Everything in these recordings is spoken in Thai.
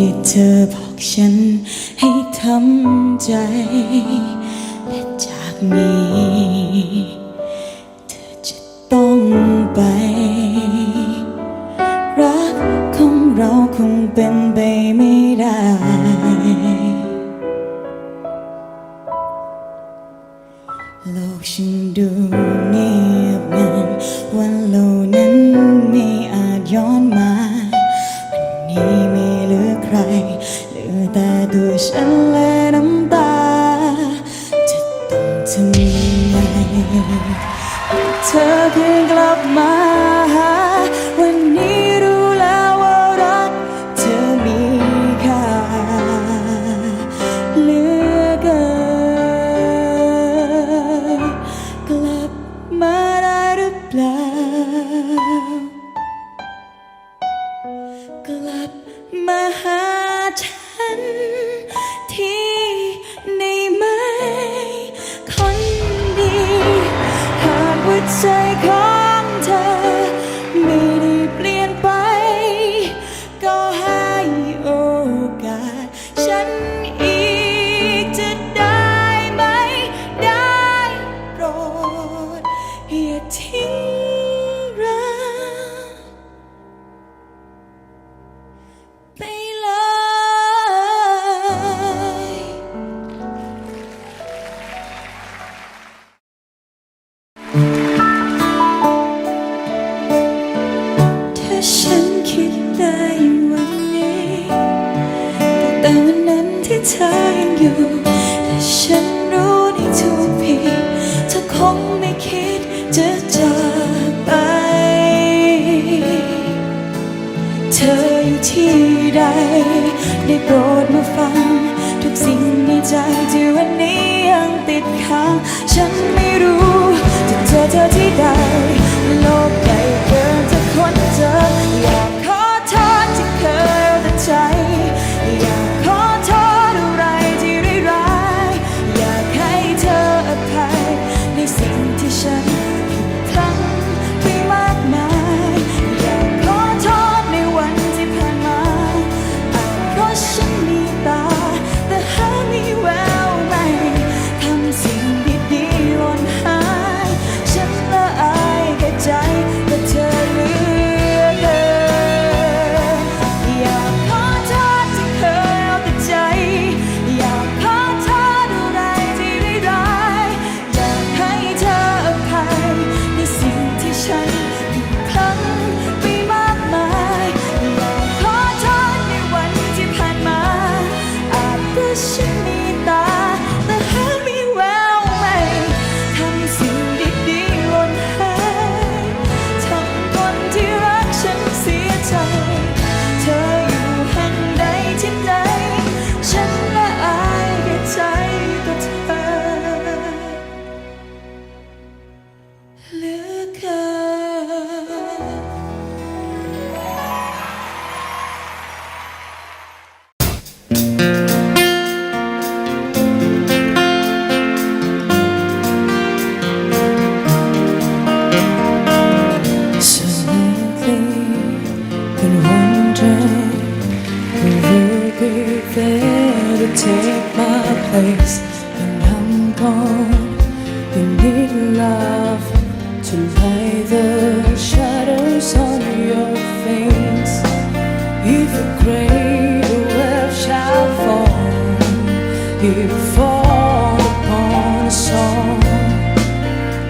ที่เธอบอกฉันให้ทำใจ และจากนี้ เธอจะต้องไป รักของเราคงเป็นไป ธอเพียงกลับมา อย่าทิ้งรัไปเลยถ้าฉันคิดได้วันนี้แต่วันนั้นที่เธอยังอยู่แต่ฉันรู้ในทุกผิดเธอคงไม่ ได้โปรดมาฟัง ทุกสิ่งในใจที่วันนี้ยังติดค้าง ฉันไม่รู้จะเจอเธอที่ใด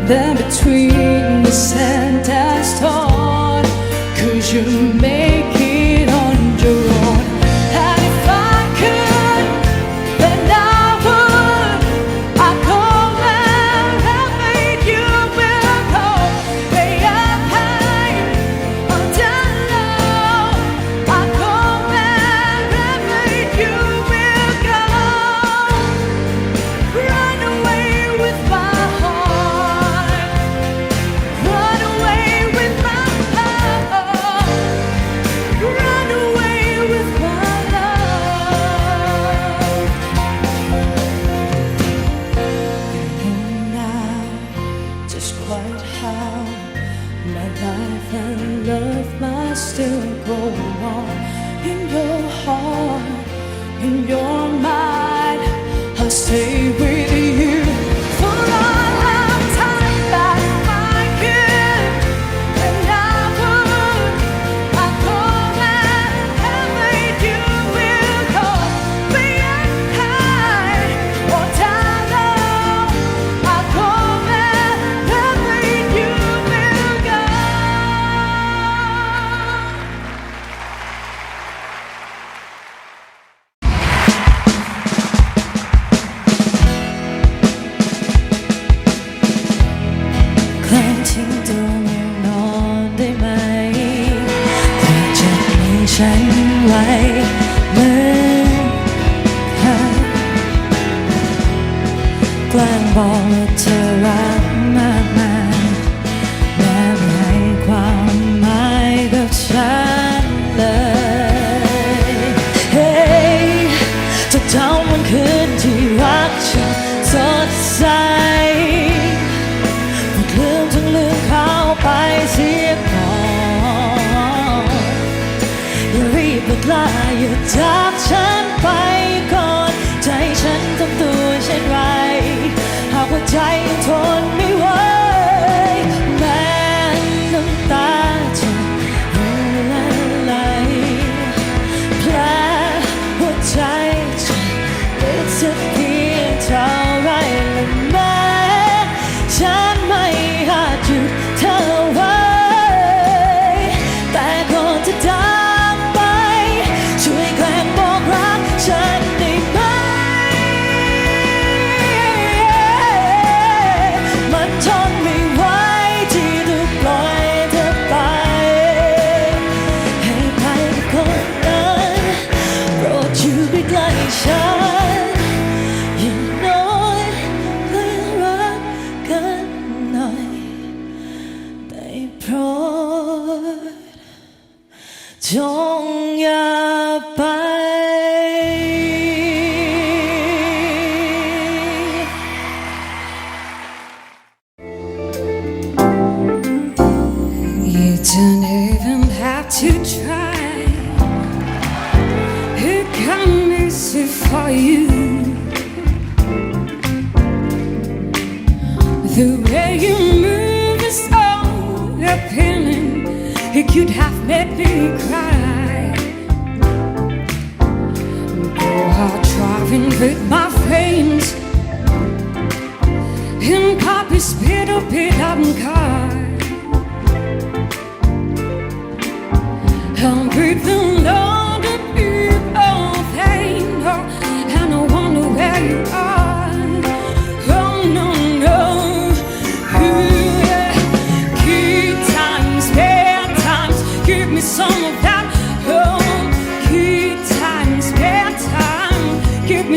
Then between the sand and storm Could you make say running with my veins In copy speed up it up car I'm breathing low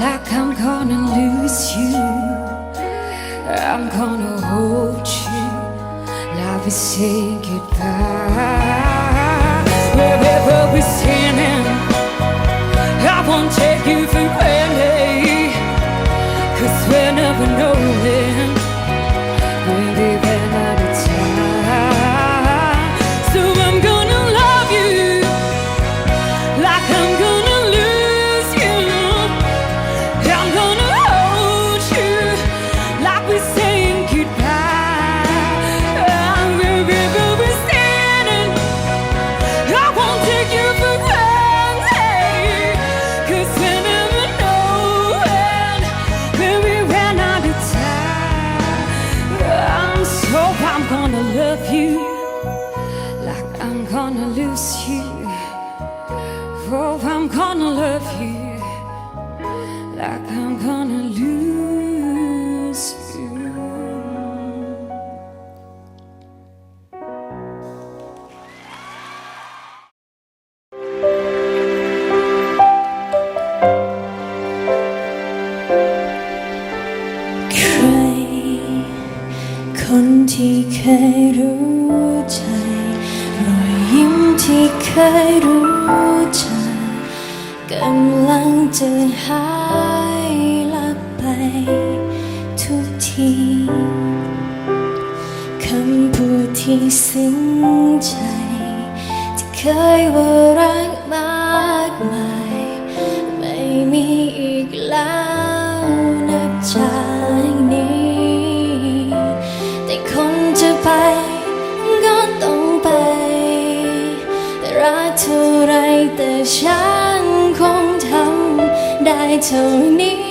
like I'm gonna lose you. I'm gonna hold you Love is saying goodbye. Wherever we're standing, I won't take you for granted. lose you. Oh, I'm gonna love you like I'm gonna lose. เคยรู้จักกำลังจะหายลับไปทุกทีคำพูดที่สิ้นใจ ที่เคยว่ารัก แต่ฉันคงทำได้เท่านี้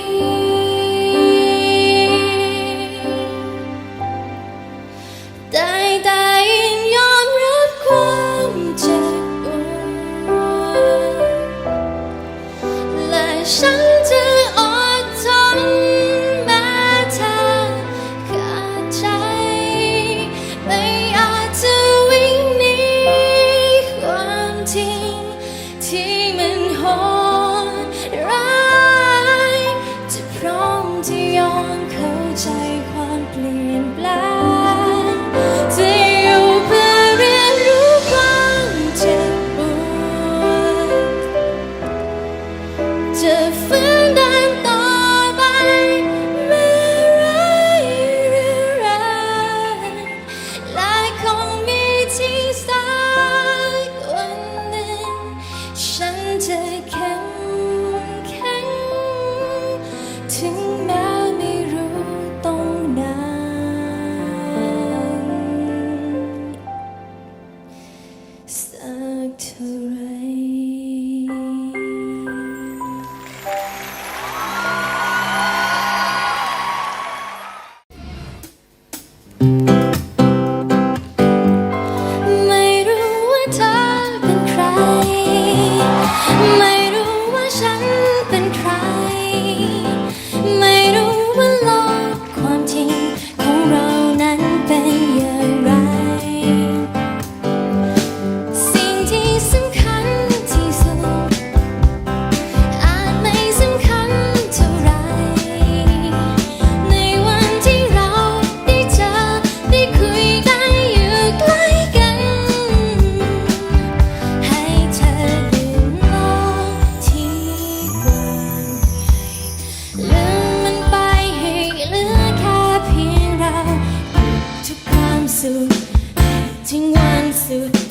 suit.